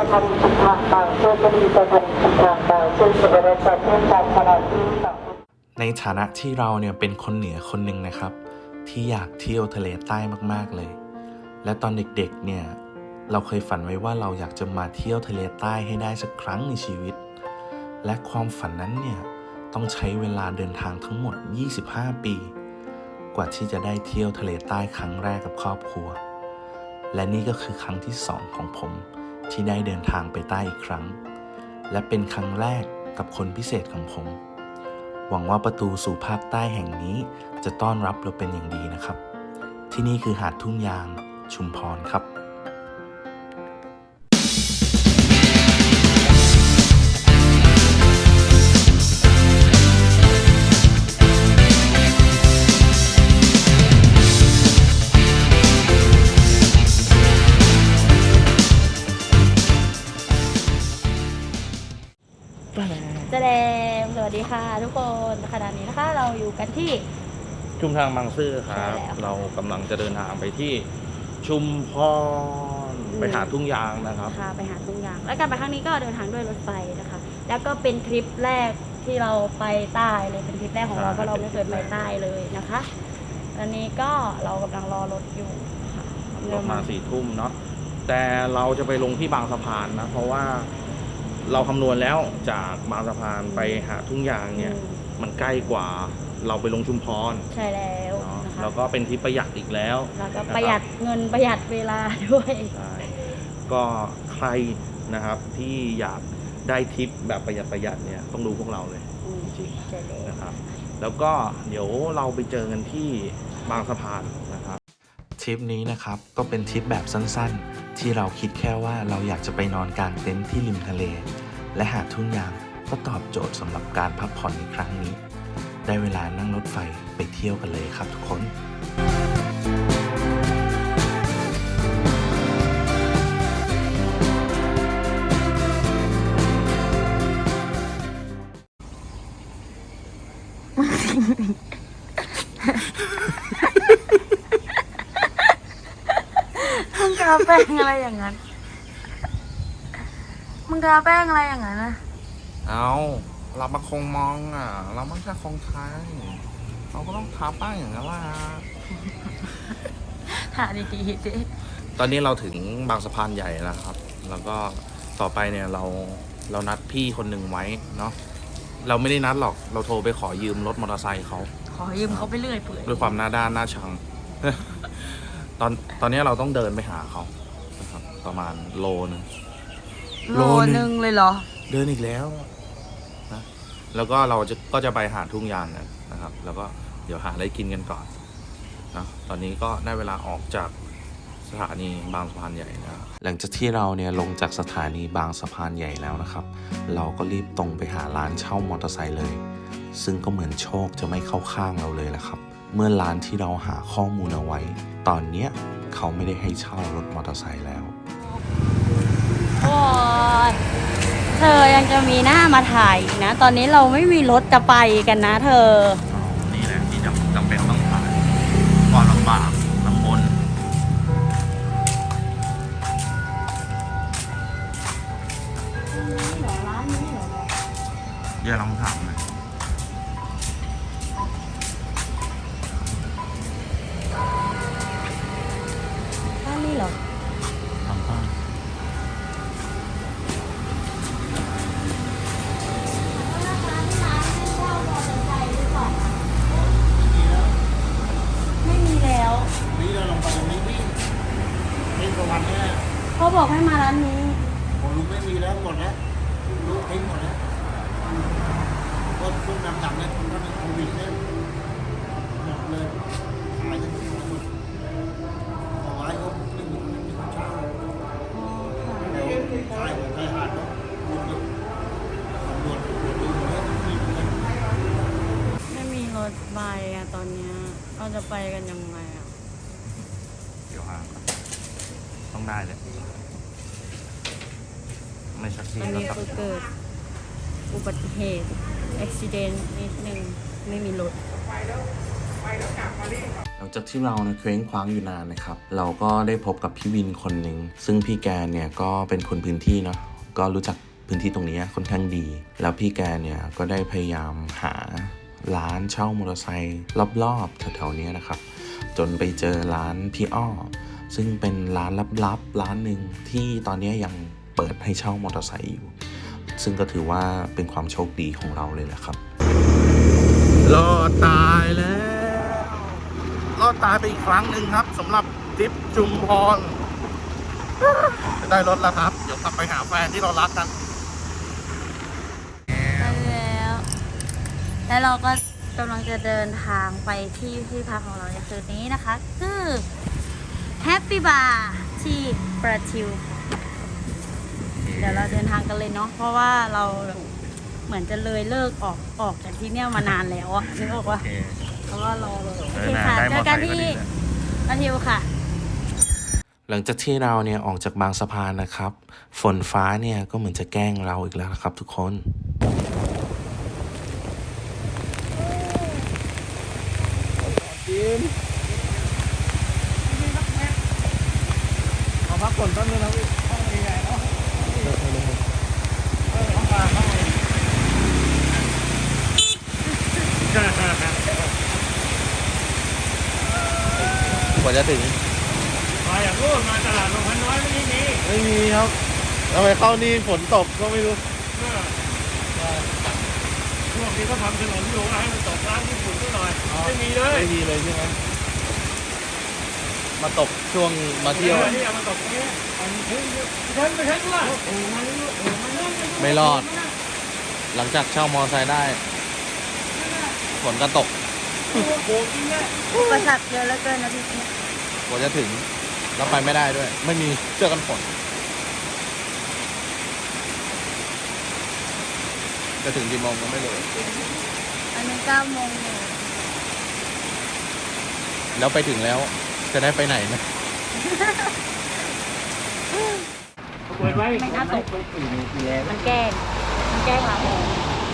สถานีชุมทางบางซื่อก็มีสถานีชุมทางบางซื่อสุวรรณภูมิเพื่อการขณะที่สองในฐานะที่เราเนี่ยเป็นคนเหนือคนหนึ่งนะครับ ที่อยากเที่ยวทะเลใต้มากๆเลย และตอนเด็กๆเนี่ยเราเคยฝันไว้ว่าเราอยากจะมาเที่ยวทะเลใต้ให้ได้สักครั้งในชีวิต และความฝันนั้นเนี่ยต้องใช้เวลาเดินทางทั้งหมด 25 ปี กว่าที่จะได้เที่ยวทะเลใต้ครั้งแรกกับครอบครัว และนี่ก็คือครั้งที่สองของผม ที่ได้เดินทางไปใต้อีกครั้ง และเป็นครั้งแรกกับคนพิเศษของผม หวังว่าประตูสู่ภาคใต้แห่งนี้จะต้อนรับเราเป็นอย่างดีนะครับ ที่นี่คือหาดทุ่งยางชุมพรครับ ชุมทางบางซื่อครับใช่แล้วเรากำลังจะเดินทางไปที่ชุมพรอืมไปหาทุ่งยางนะครับพาไปหาทุ่งยาง และการไปครั้งนี้ก็เดินทางด้วยรถไฟนะคะ แล้วก็เป็นทริปแรกที่เราไปใต้เลยเป็นทริปแรกของเราใช่เพราะเราไม่เคยไปใต้เลยนะคะตอนนี้ก็เรากำลังรอรถอยู่ค่ะรถมาสี่ทุ่มเนาะแต่เราจะไปลงที่บางสะพานนะ เพราะว่าเราคำนวณแล้วจากบางสะพานไปหาทุ่งยางเนี่ยอืมมันใกล้กว่า เราไปลงชุมพรใช่แล้วเนาะนะคะแล้วก็เป็นทริปประหยัดอีกแล้วแล้วก็ประหยัดเงินประหยัดเวลาด้วยใช่ก็ใครนะครับที่อยากได้ทริปแบบประหยัดประหยัดเนี่ยต้องดูพวกเราเลยอืมจริงใช่แล้วนะครับ แล้วก็เดี๋ยวเราไปเจอกันที่บางสะพานนะครับ ทริปนี้นะครับก็เป็นทริปแบบสั้นๆ ที่เราคิดแค่ว่าเราอยากจะไปนอนกลางเต็นท์ที่ริมทะเล และหาดทุ่งยางก็ตอบโจทย์สำหรับการพักผ่อนในครั้งนี้ ได้เวลานั่งรถไฟไปเที่ยวกันเลยครับทุกคนมึงทาแป้งอะไรอย่างนั้น มึงทาแป้งอะไรอย่างนั้นนะเอา เรามาคงมองอะ เราไม่ใช่คงไทยเราก็ต้องทาป้ายอย่างนั้นล่ะหาดีๆสิตอนนี้เราถึงบางสะพานใหญ่แล้วครับ แล้วก็ต่อไปเนี่ยเราเรานัดพี่คนหนึ่งไว้เนาะเราไม่ได้นัดหรอก เราโทรไปขอยืมรถมอเตอร์ไซค์เขาขอยืมเขาไปเรื่อยเปื่อยด้วยความหน้าด้านหน้าชัง ตอนตอนนี้เราต้องเดินไปหาเขานะครับประมาณโลนึงโลนึงเลยเหรอ เดินอีกแล้วนะ แล้วก็เราจะก็จะไปหาทุ่งยางกันนะครับ แล้วก็เดี๋ยวหาอะไรกินกันก่อนนะตอนนี้ก็ได้เวลาออกจากสถานีบางสะพานใหญ่แล้วหลังจากที่เราเนี่ยลงจากสถานีบางสะพานใหญ่แล้วนะครับ เราก็รีบตรงไปหาร้านเช่ามอเตอร์ไซค์เลย ซึ่งก็เหมือนโชคจะไม่เข้าข้างเราเลยแหละครับ เมื่อร้านที่เราหาข้อมูลเอาไว้ ตอนเนี้ยเขาไม่ได้ให้เช่ารถมอเตอร์ไซค์แล้วโอ้ย เธอยังจะมีหน้ามาถ่ายอีกนะ ตอนนี้เราไม่มีรถจะไปกันนะเธอ นี่แหละที่จำจำเป็น ไม่มีรถไปอะตอนเนี้ยเราจะไปกันยังไงอะเดี๋ยวหาก่อนต้องได้เลยไม่ชักตทีอนแล้วนี้สักคือเกิดอุบัติเหตุอุบิเหตุนิดนึงไม่มีรถ หลังจากที่เราเนี่ยเคว้งคว้างอยู่นานนะครับ เราก็ได้พบกับพี่วินคนหนึ่ง ซึ่งพี่แกเนี่ยก็เป็นคนพื้นที่เนาะ ก็รู้จักพื้นที่ตรงนี้ค่อนข้างดี แล้วพี่แกเนี่ยก็ได้พยายามหา ร้านเช่ามอเตอร์ไซค์รอบๆแถวๆนี้นะครับ จนไปเจอร้านพี่อ้อ ซึ่งเป็นร้านลับๆร้านหนึ่งที่ตอนนี้ยังเปิดให้เช่ามอเตอร์ไซค์อยู่ ซึ่งก็ถือว่าเป็นความโชคดีของเราเลยแหละครับรอดตายแล้วรอดตายไปอีกครั้งหนึ่งครับสำหรับทริปจุมพรได้รถแล้วครับ เดี๋ยวกลับไปหาแฟนที่เรารักกัน แล้วเราก็กำลังจะเดินทางไปที่ที่พักของเราในคืนนี้นะคะ คือแฮปปี้บาร์ที่ประทิว เดี๋ยวเราเดินทางกันเลยเนาะเพราะว่าเราเหมือนจะเลยเลิกออกออกจากที่เนี่ยมานานแล้วอะนึกออกว่าเพราะว่ารอเลยโอเคค่ะได้เจมออไซกันค์ก็ที่ดีเลยประทิวค่ะหลังจากที่เราเนี่ยออกจากบางสะพานนะครับ ฝนฟ้าเนี่ยก็เหมือนจะแกล้งเราอีกแล้วนะครับทุกคน ขอพักผ่อนแป๊บนึงนะพี่ห้องใหญ่ๆเนาะกว่าจะถึงมาอย่างนู้นมาตลาดลงพันน้อยไม่มีไม่มีครับทำไมเข้านี่ฝนตกก็ไม่รู้ช่วงนี้ก็ทำถนนอยู่ให้มันตกร้านญี่ปุ่นก็หน่อยไม่มีเลยไม่มีเลยใช่ไหม มาตกช่วงมาเที่ยวนี่เอามาตกตรงนี้อันนี้เพิ่งไปเพิ่งว่าโอ้มันโอ้มันนั่งไม่รอด หลังจากเช่ามอไซค์ได้ฝนก็ตกโบกินแน่อุปสรรคเยอะเหลือเกินนะพี่เนี่ยกว่าจะถึงแล้วไปไม่ได้ด้วย ไม่มีเสื้อกันฝนจะถึงกี่โมงก็ไม่รู้อันนี้เก้าโมงหนึ่งแล้วไปถึงแล้ว จะได้ไปไหนไหมเปิดไว้ไม่น่าตกมันแกล้งมันแกล้งเรา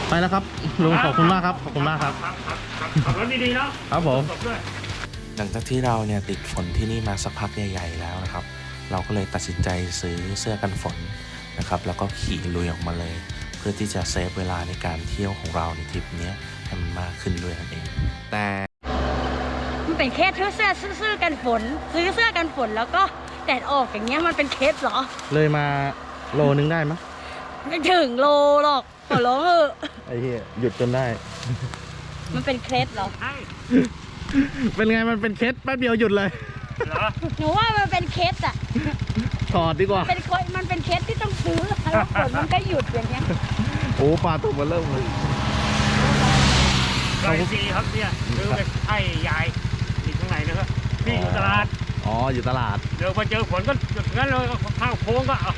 ไปแล้วครับลุงขอบคุณมากครับขอบคุณมากครับขับรถดีๆเนาะครับผมตกด้วยหลังจากที่เราเนี่ยติดฝนที่นี่มาสักพักใหญ่ๆแล้วนะครับ เราก็เลยตัดสินใจซื้อเสื้อกันฝนนะครับ แล้วก็ขี่ลุยออกมาเลย เพื่อที่จะเซฟเวลาในการเที่ยวของเราในทริปเนี้ยให้มันมากขึ้นด้วยนั่นเองแต่มัน เป็นเคสซื้อเสื้อซื้อกันฝน ซื้อเสื้อกันฝนแล้วก็แดดออกอย่างเงี้ยมันเป็นเคสเหรอ เลยมาโลนึงได้ไหมไม่ถึงโลหรอกขอร้องเถอะไอ้เหี้ยหยุดจนได้ มันเป็นเคสเหรอเป็นไงมันเป็นเคสแป๊บเดียวหยุดเลย เหรอ หนูว่ามันเป็นเคสอะถอดดีกว่า เป็นคนมันเป็นเคสที่ต้องซื้อแล้วฝนมันก็หยุดอย่างเงี้ยโอ้ปลาตกมาเริ่มเลย ไก่ซีครับเนี่ยซื้อไปให้ยายอยู่ข้างในนะครับ พี่อยู่ตลาด อ๋อ อยู่ตลาด เดี๋ยวพอเจอฝนก็หยุดงั้นเลยก็ข้าวโค้งก็เอา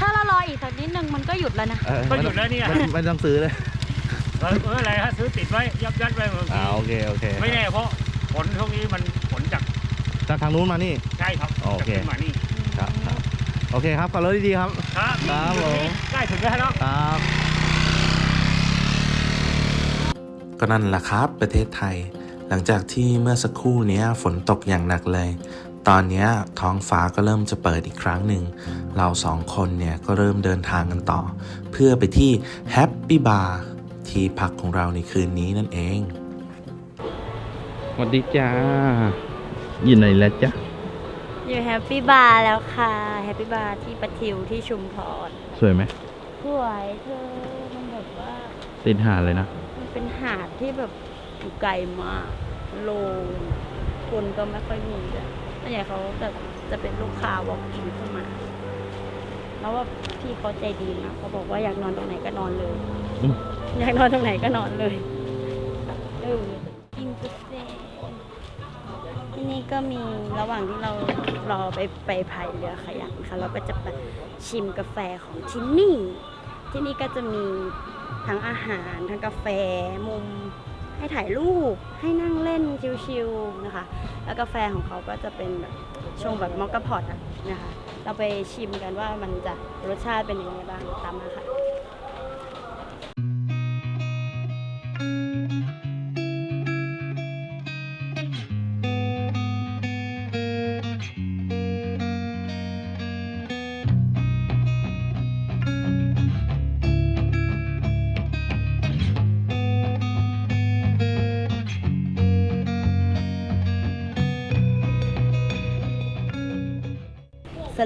ถ้าเรารออีกสักนิดนึงมันก็หยุดแล้วนะ เออก็หยุดแล้วเนี่ย ไม่ไม่ต้องซื้อเลยเออเอออะไรฮะซื้อติดไว้ยับยัดไว้บางอ่าทีโอเคโอเคไม่แน่เพราะฝนช่วงนี้มันฝนจากจากทางนู้นมานี่ ใช่ครับโอเคจากขึ้นมานี่ครับครับโอเคครับขับรถดีๆครับ ครับครับผม ใกล้ถึงแล้วเนาะ ครับ ก็นั่นแหละครับ ประเทศไทย หลังจากที่เมื่อสักครู่เนี้ยฝนตกอย่างหนักเลย ตอนเนี้ยท้องฟ้าก็เริ่มจะเปิดอีกครั้งหนึ่ง เราสองคนเนี่ยก็เริ่มเดินทางกันต่อ เพื่อไปที่แฮปปี้บาร์ที่พักของเราในคืนนี้นั่นเองสวัสดีจ้ายินไหนแล้วจ้ะอยู่แฮปปี้บาร์แล้วค่ะแฮปปี้บาร์ที่ปะทิวที่ชุมพรสวยไหมสวยเธอมันแบบว่าติดหาดเลยนะ มันเป็นหาดที่แบบ อยู่ไกลมากโลคนก็ไม่ค่อยมีเลยส่วนใหญ่เขาแบบจะเป็นลูกค้าวอล์กอินเข้ามา แล้วว่าพี่เขาใจดีนะเขาบอกว่าอยากนอนตรงไหนก็นอนเลย อืม อยากนอนตรงไหนก็นอนเลยเออกินบุฟเฟ่ต์ที่นี่ก็มีระหว่างที่เรารอไปไปพายเรือขยักนะคะเราก็จะไปชิมกาแฟของที่นี่ ที่นี่ก็จะมีทั้งอาหารทั้งกาแฟมุม ให้ถ่ายรูปให้นั่งเล่นชิลๆนะคะ แล้วกาแฟของเขาก็จะเป็นแบบชงแบบมอคคาพอตนะคะ เราไปชิมกันว่ามันจะรสชาติเป็นยังไงบ้างตามมาค่ะ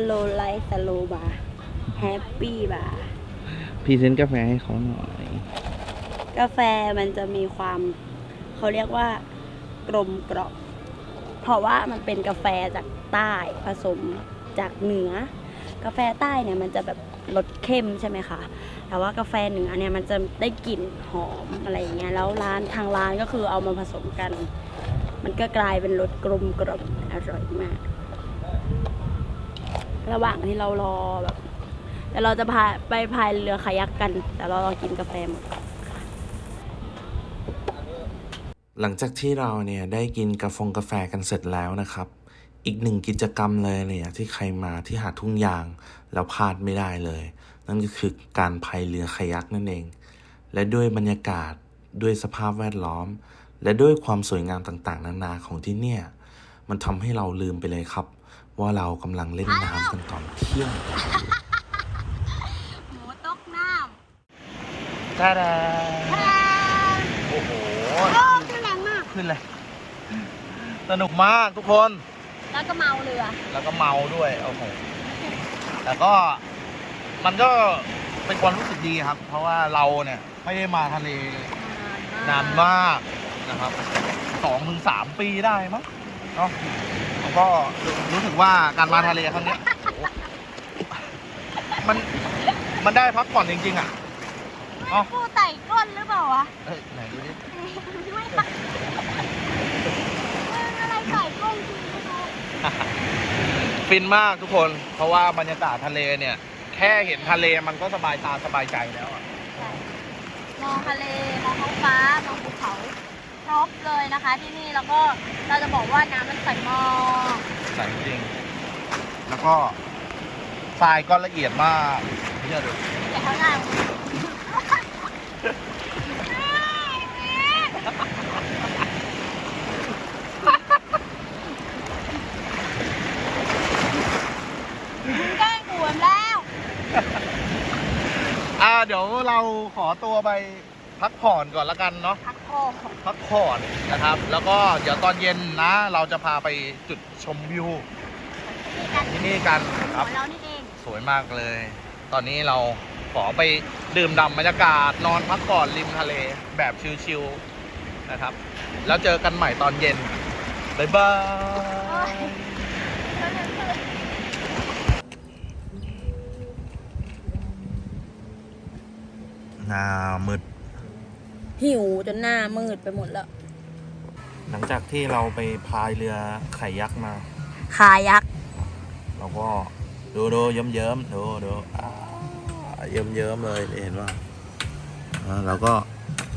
โลไลท์สโลบาร์แฮปปี้บาร์พรีเซนต์กาแฟให้เขาหน่อย กาแฟมันจะมีความเขาเรียกว่ากลมกรอบ เพราะว่ามันเป็นกาแฟจากใต้ผสมจากเหนือ กาแฟใต้เนี่ยมันจะแบบรสเข้มใช่ไหมคะ แต่ว่ากาแฟเหนือเนี่ยมันจะได้กลิ่นหอมอะไรอย่างเงี้ย แล้วร้านทางร้านก็คือเอามาผสมกัน มันก็กลายเป็นรสกลมกล่อมอร่อยมาก ระหว่างที่เรารอแบบแต่เราจะพาไปพายเรือคายักกัน แต่เรารอกินกาแฟหมดหลังจากที่เราเนี่ยได้กินกาแฟกาแฟกันเสร็จแล้วนะครับ อีกหนึ่งกิจกรรมเลยเนี่ยที่ใครมาที่หาดทุ่งยาง แล้วพลาดไม่ได้เลย นั่นก็คือการพายเรือคายักนั่นเอง และด้วยบรรยากาศด้วยสภาพแวดล้อม และด้วยความสวยงามต่างๆ นานาของที่เนี่ย มันทำให้เราลืมไปเลยครับ ว่าเรากำลังเล่นน้ำกันตอนเที่ยงหมูตกน้จ้าดาำโอ้โหโอ้ขึ้นแรงมากขึ้นเลยสนุกมากทุกคน แล้วก็เมาเรือ แล้วก็เมาด้วยโอ้โหแต่ก็มันก็เป็นความรู้สึกดีครับ เพราะว่าเราเนี่ยไม่ได้มาทะเล นานมากนะครับสองถึงสามปีได้มั้งเนาะแล้ว ก็รู้สึกว่าการมาทะเลครั้งเนี้ยโอ้โหมันมันได้พักผ่อนจริงๆอะเนาะผู้ไต่ก้นหรือเปล่าวะเอ้ยไหนดูดิไม่ค่ะมึงอะไรไต่ก้นจริงไม่รู้ฟินมากทุกคน เพราะว่าบรรยากาศทะเลเนี่ย แค่เห็นทะเลมันก็สบายตาสบายใจแล้วอะมองทะเลมองท้องฟ้ามองภูเขา ครบเลยนะคะที่นี่แล้วก็เราจะบอกว่าน้ำมันใสมากใสจริง แล้วก็ทรายก็ละเอียดมากเชื่อดูแต่ข้างล่างมึงแกล้งกูแล้วอ่าเดี๋ยวเราขอตัวไปพักผ่อนก่อนละกันเนาะ พักคอของ พักผ่อนนะครับ แล้วก็เดี๋ยวตอนเย็นนะ เราจะพาไปจุดชมวิวที่กันที่นี่กันขครัอบงเรานี่เองสวยมากเลย ตอนนี้เราขอไปดื่มด่ำบรรยากาศ นอนพักผ่อนริมทะเลแบบชิลๆนะครับ แล้วเจอกันใหม่ตอนเย็น บ๊ายบายหน้ามืด หิวจนหน้ามืดไปหมดแล้ว หลังจากที่เราไปพายเรือไข่ยักษ์มา คายักเราก็ดูดูเยิ้มเยิ้มๆดูดูอ่าเยิ้มเยิ้มๆเลยเห็นว่าเราก็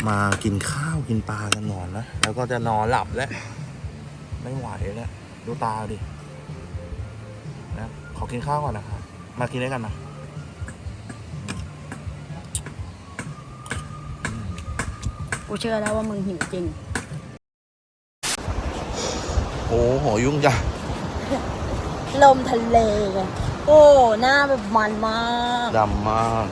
มากินข้าวกินปลากันนอนนะแล้วก็จะนอนหลับแล้ว ไม่ไหวแล้วดูตาดินะขอกินข้าวก่อนนะครับมากินด้วยกันนะ กูเชื่อแล้วว่ามึงหิวจริง โอ้โหยุ่งจังลมทะเลไงโอ้ หน้าแบบมันมากดำมาก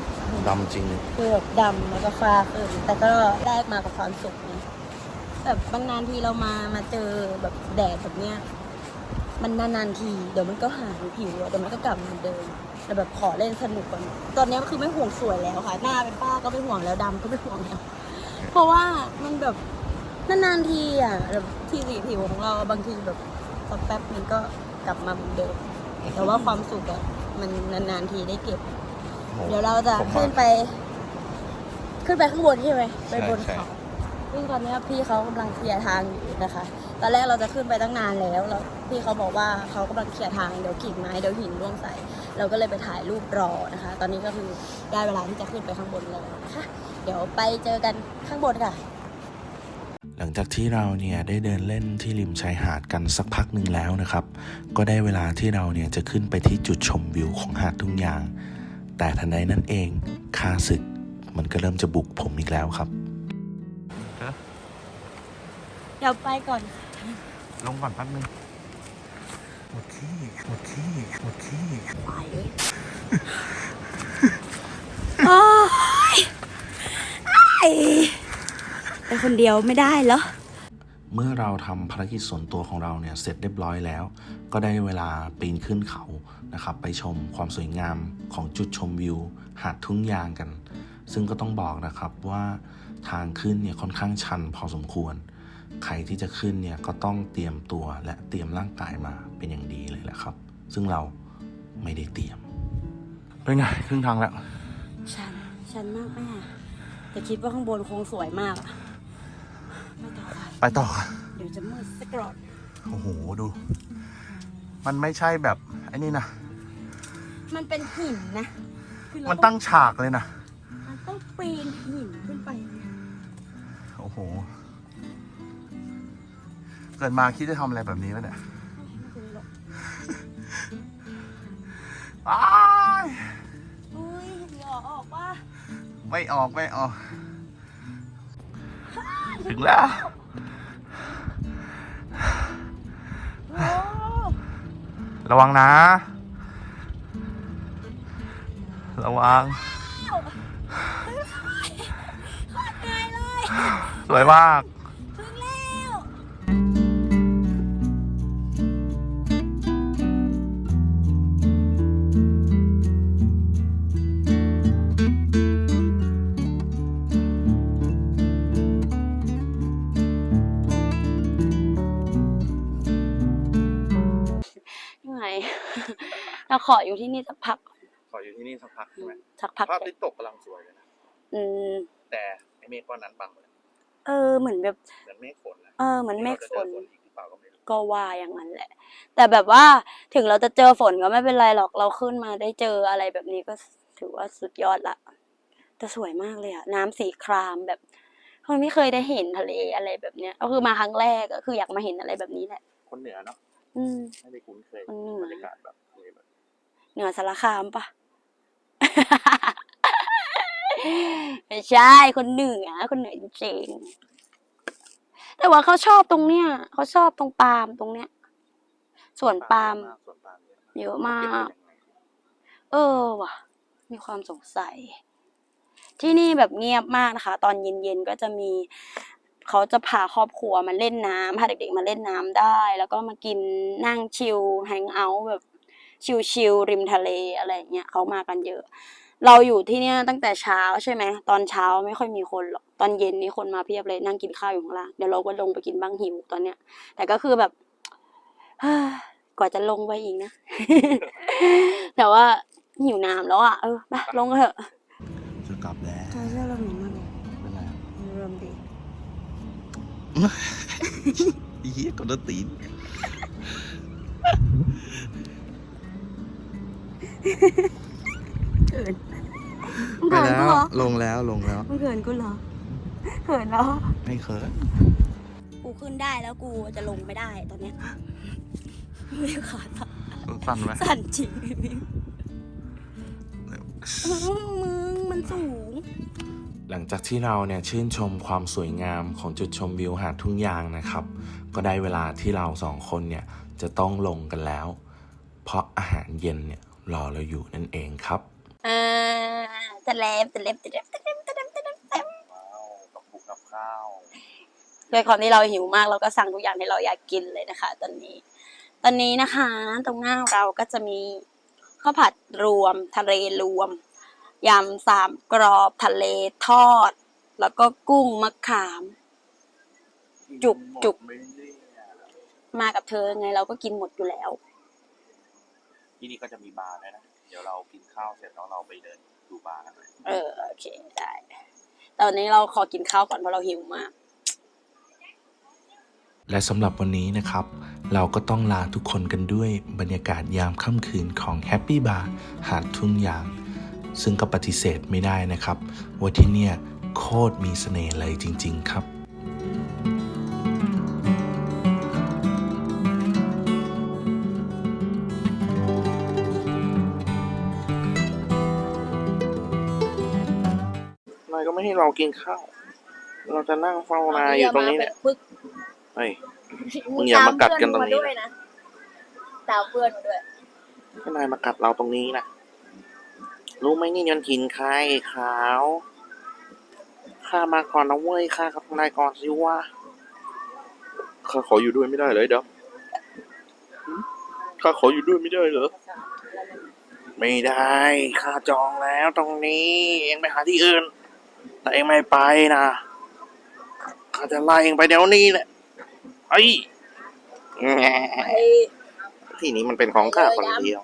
ดำจริง คือแบบดำแล้วก็ฟ้าขึ้นแต่ก็แลกมากับความสุขนะแบบบางนานทีเรามามาเจอแบบแดดแบบเนี้ยมันนานๆทีเดี๋ยวมันก็หายผิวอะเดี๋ยวมันก็กลับเหมือนเดิมแต่แบบขอเล่นสนุกก่อนตอนนี้ก็คือไม่ห่วงสวยแล้วค่ะ หน้าเป็นป้าก็ไม่ห่วงแล้วดำก็ไม่ห่วงแล้ว เพราะว่ามันแบบนานๆทีอะแบบที่สีผิวของเราบางทีแบบสักแป๊บนึงก็กลับมาเหมือนเดิมแต่ว่าความสุขอะมันนานๆทีได้เก็บ เดี๋ยวเราจะผมว่าขึ้นไป ขึ้นไปข้างบนใช่ไหมไปบนใช่เขาซึ่งตอนนี้พี่เขากำลังเคลียร์ทางอยู่นะคะ ตอนแรกเราจะขึ้นไปตั้งนานแล้วแล้วพี่เขาบอกว่าเขากำลังเคลียร์ทางเดี๋ยวกิ่งไม้เดี๋ยวหินร่วงใส่ เราก็เลยไปถ่ายรูปรอนะคะ ตอนนี้ก็คือได้เวลาที่จะขึ้นไปข้างบนแล้วนะคะ เดี๋ยวไปเจอกันข้างบนค่ะ หลังจากที่เราเนี่ยได้เดินเล่นที่ริมชายหาดกันสักพักหนึ่งแล้วนะครับ ก็ได้เวลาที่เราเนี่ยจะขึ้นไปที่จุดชมวิวของหาดทุ่งยาง แต่ทันใดนั้นเองค่าศึกมันก็เริ่มจะบุกผมอีกแล้วครับ เดี๋ยวไปก่อน ลงก่อนแป๊บนึง หมดขี้หมดขี้หมดขี้ไปเลยโอ้ยไอ้ไปคนเดียวไม่ได้เหรอ เมื่อเราทำภารกิจส่วนตัวของเราเนี่ย เสร็จเรียบร้อยแล้ว ก็ได้เวลาปีนขึ้นเขานะครับ ไปชมความสวยงามของจุดชมวิว หาดทุ่งยางกัน ซึ่งก็ต้องบอกนะครับว่าทางขึ้นเนี่ยค่อนข้างชันพอสมควร ใครที่จะขึ้นเนี่ยก็ต้องเตรียมตัวและเตรียมร่างกายมาเป็นอย่างดีเลยแหละครับ ซึ่งเราไม่ได้เตรียม เป็นไงครึ่งทางแล้ว ชันชันมากแม่แต่คิดว่าข้างบนคงสวยมากอะไม่ต่อค่ะไปต่อเดี๋ยวจะมืดสักกรอดโอ้โหดู มันไม่ใช่แบบไอ้นี่นะ มันเป็นหินนะคือเรามันตั้งฉากเลยนะ มันต้องปีนหินขึ้นไป โอ้โห เกิดมาคิดจะทำอะไรแบบนี้วะเนี่ยอ้ายอุ้ยเหงื่อออกว่าไม่ออกไม่ออก ถึงแล้วระวังนะ ระวังสวยมากถึงแล้ว ขออยู่ที่นี่สักพัก ขออยู่ที่นี่สักพักใช่ไหมสักพักภาพก่อนที่ตกกำลังสวยเลยนะอืม แต่ไอเมฆก้อนนั้นบังหมดเลยเออเหมือนแบบเหมือนเมฆฝนนะเออเหมือนเมฆฝนราจะเจออีกหรือเปล่าก็ไม่รู้ก็ว่าอย่างนั้นแหละ แต่แบบว่าถึงเราจะเจอฝนก็ไม่เป็นไรหรอกเราขึ้นมาได้เจออะไรแบบนี้ก็ถือว่าสุดยอดละแต่สวยมากเลยอะน้ำสีครามแบบเราไม่เคยได้เห็นทะเลอะไรแบบเนี้ย ก็คือมาครั้งแรกก็คืออยากมาเห็นอะไรแบบนี้แหละ คนเหนือเนาะ อืมไม่ได้คุ้นเคยคนเหนือบรรยากาศแบบนี้แบบ เหนือสารคามปะไม่ใช่คนเหนือคนเหนือจริงๆแต่ว่าเขาชอบตรงเนี้ยเขาชอบตรงปาล์มตรงเนี้ยสวนปาล์มสวนปาล์มเยอะเยอะมาก เออว่ะ มีความสงสัย ที่นี่แบบเงียบมากนะคะ ตอนเย็นๆก็จะมีเขาจะพาครอบครัวมาเล่นน้ำพาเด็กๆมาเล่นน้ำได้ แล้วก็มากินนั่งชิลแฮงเอาท์แบบ ชิลๆริมทะเลอะไรอย่างเงี้ยเขามากันเยอะ เราอยู่ที่เนี่ยตั้งแต่เช้าใช่ไหมตอนเช้าไม่ค่อยมีคนหรอกตอนเย็นนี่คนมาเพียบเลยนั่งกินข้าวอยู่ข้างล่างเดี๋ยวเราก็ลงไปกินบ้างหิวตอนเนี้ย แต่ก็คือแบบกว่าจะลงไปอีกนะ แต่ว่าหิวน้ำแล้วอะเออไปลงกันเถอะจะกลับแล้วใช่ใช่เราหนูมากเลยเป็นไรรวมดีอีเหี้ยกดตีน เขินไปเขินแล้กูว เหรอลงแล้วลงแล้ว มึงเขินกูเหรอเขินแล้ว ไม่เขินกูขึ้นได้แล้วกูจะลงไม่ได้ตอนเนี้ยไม่ได้ขาสั่นสั่นไหมสั่นจริงมึงมันสูง หลังจากที่เราเนี่ยชื่นชมความสวยงามของจุดชมวิวหาดทุ่งยางนะครับ ก็ได้เวลาที่เราสองคนเนี่ยจะต้องลงกันแล้ว เพราะอาหารเย็นเนี่ย รอเราอยู่นั่นเองครับอ่าจะเล็บจะเล็บจะเล็บจะเล็บจะเล็บจะเล็บจะเล็บว้าวกับบุกกับข้าวด้วยความที่เราหิวมากเราก็สั่งทุกอย่างที่เราอยากกินเลยนะคะ ตอนนี้ ตอนนี้นะคะ ตรงหน้าเราก็จะมีข้าวผัดรวม ทะเลรวมยำสามกรอบทะเลทอด แล้วก็กุ้งมะขาม จุกจุกไม่ได้มากับเธอไงเราก็กินหมดอยู่แล้ว ที่นี่ก็จะมีบาร์ด้วยนะ เดี๋ยวเรากินข้าวเสร็จแล้วเราไปเดินดูบาร์กันเลยเออโอเคได้ตอนนี้เราขอกินข้าวก่อนเพราะเราหิวมาก และสำหรับวันนี้นะครับ เราก็ต้องลาทุกคนกันด้วยบรรยากาศยามค่ำคืนของแฮปปี้บาร์หาดทุ่งยาง ซึ่งก็ปฏิเสธไม่ได้นะครับ ว่าที่เนี่ยโคตรมีเสน่ห์เลยจริง ๆ ครับ เรากินข้าว เราจะนั่งเฝ้านายอยู่ตรงนี้เนี่ยเฮ้ย มึงอย่ามากัดกันตรงนี้นะ ตามเพื่อนมาด้วยก็นายมากัดเราตรงนี้นะ รู้ไหมนี่ยันถิ่นใครขาวข้ามาก่อนนะเว้ยข้ากับนายก่อนสิวะข้าขออยู่ด้วยไม่ได้เลยดำข้าขออยู่ด้วยไม่ได้เหรอ ไม่ได้ ข้าจองแล้วตรงนี้ เองไปหาที่อื่น แต่เองไม่ไปนะข้าจะไล่เองไปเดี๋ยวนี้แหละไอ้แง่ที่นี้มันเป็นของข้าคนเดียว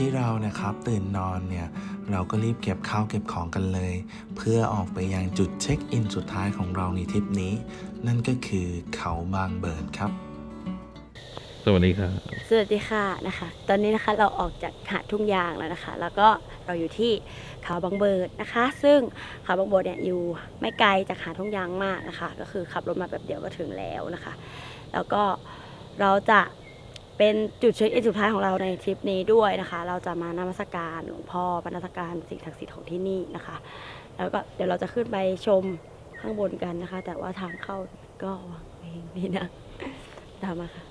ที่เรานะครับตื่นนอนเนี่ยเราก็รีบเก็บข้าวเก็บของกันเลย เพื่อออกไปยังจุดเช็คอินสุดท้ายของเราในทริปนี้ นั่นก็คือเขาบางเบิร์ดครับ สวัสดีครับสวัสดีค่ะนะคะ ตอนนี้นะคะเราออกจากหาดทุ่งยางแล้วนะคะ แล้วก็เราอยู่ที่เขาบางเบิดนะคะ ซึ่งเขาบางเบิดเนี่ยอยู่ไม่ไกลจากหาดทุ่งยางมากนะคะ ก็คือขับรถมาแบบเดียวก็ถึงแล้วนะคะ แล้วก็เราจะ เป็นจุดเช็คอินสุดท้ายของเราในทริปนี้ด้วยนะคะ เราจะมานมัสการหลวงพ่อปนมัสการสิ่งศักดิ์สิทธิ์ของที่นี่นะคะ แล้วก็เดี๋ยวเราจะขึ้นไปชมข้างบนกันนะคะ แต่ว่าทางเข้าก็วางเองนี่นะตามมาค่ะ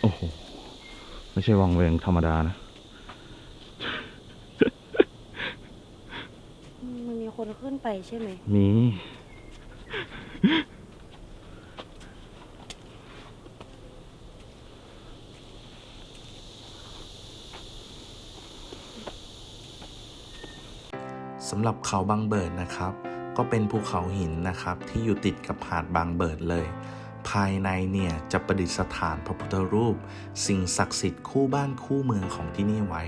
โอ้โหไม่ใช่วังเวงธรรมดานะอืมมันมีคนขึ้นไปใช่ไหมมีำหรับเขาบางเบิดนะครับ ก็เป็นภูเขาหินนะครับ ที่อยู่ติดกับหาดบางเบิดเลย ภายในเนี่ยจะประดิษฐานพระพุทธรูป สิ่งศักดิ์สิทธิ์คู่บ้านคู่เมืองของที่นี่ไว้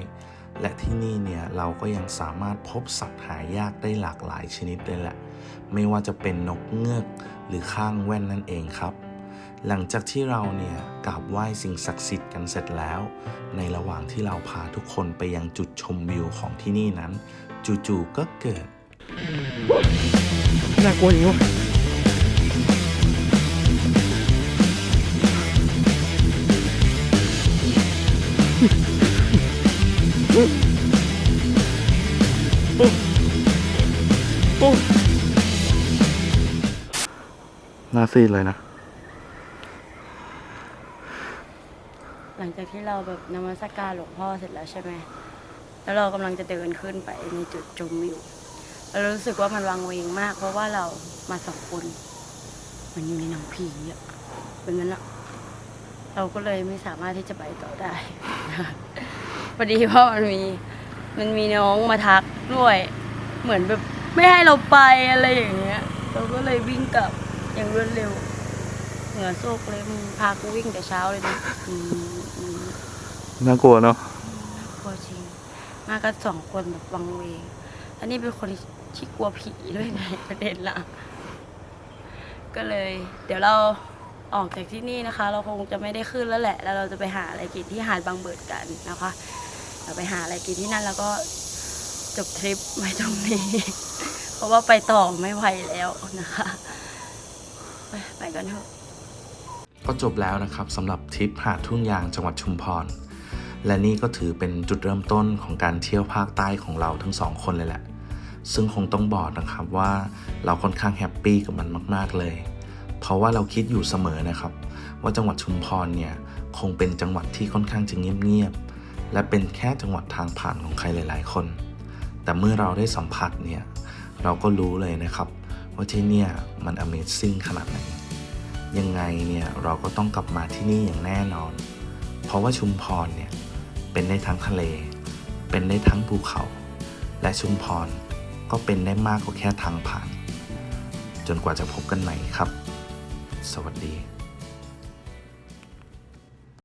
และที่นี่เนี่ยเราก็ยังสามารถพบสัตว์หายากได้หลากหลายชนิดเลยแหละ ไม่ว่าจะเป็นนกเงือกหรือข้างแว่นนั่นเองครับ หลังจากที่เราเนี่ยกราบไหว้สิ่งศักดิ์สิทธิ์กันเสร็จแล้ว ในระหว่างที่เราพาทุกคนไปยังจุดชมวิวของที่นี่นั้น จู่ๆก็เกิดน่ากลัวอย่างนี้วะน่าซีดเลยนะ หลัง จากที่เราแบบนมัสการหลวงพ่อเสร็จแล้วใช่ไหมแล้วเรากำลังจะเดินขึ้นไปในจุดชมวิวเรารู้สึกว่ามันวังเวงมาก เพราะว่าเรามาสองคนมันอยู่ในหนังผีอะเป็นงั้นอะเราก็เลยไม่สามารถที่จะไปต่อได้พอดีเพราะมันมีมันมีน้องมาทักด้วย เหมือนแบบไม่ให้เราไปอะไรอย่างเงี้ย เราก็เลยวิ่งกลับอย่างรวดเร็ว เหงื่อโซกเลยมึงพากูวิ่งแต่เช้าเลยนะอืมอืมน่ากลัวเนาะกลัวจริงมากันสองคนแบบวังเวงอันนี้เป็นคนที่กลัวผีด้วยในประเด็นละก็เลย เดี๋ยวเราออกจากที่นี่นะคะ เราคงจะไม่ได้ขึ้นแล้วแหละ แล้วเราจะไปหาอะไรกินที่หาดบางเบิดกันนะคะ เราไปหาอะไรกินที่นั่นแล้วก็จบทริปไว้ตรงนี้ เพราะว่าไปต่อไม่ไหวแล้วนะคะ ไปไปกันเถอะ ก็จบแล้วนะครับสำหรับทริปหาดทุ่งยางจังหวัดชุมพร และนี่ก็ถือเป็นจุดเริ่มต้นของการเที่ยวภาคใต้ของเราทั้งสองคนเลยแหละ ซึ่งคงต้องบอกนะครับว่าเราค่อนข้างแฮปปี้กับมันมาก ๆเลย เพราะว่าเราคิดอยู่เสมอนะครับ ว่าจังหวัดชุมพรเนี่ยคงเป็นจังหวัดที่ค่อนข้างจะเงียบๆและเป็นแค่จังหวัดทางผ่านของใครหลาย ๆ คน แต่เมื่อเราได้สัมผัสเนี่ยเราก็รู้เลยนะครับ ว่าที่เนี่ยมัน Amazing ขนาดไหน ยังไงเนี่ยเราก็ต้องกลับมาที่นี่อย่างแน่นอน เพราะว่าชุมพรเนี่ยเป็นได้ทั้งทะเล เป็นได้ทั้งภูเขา และชุมพรก็เป็นได้มากกว่าแค่ทางผ่าน จนกว่าจะพบกันใหม่ครับ สวัสดี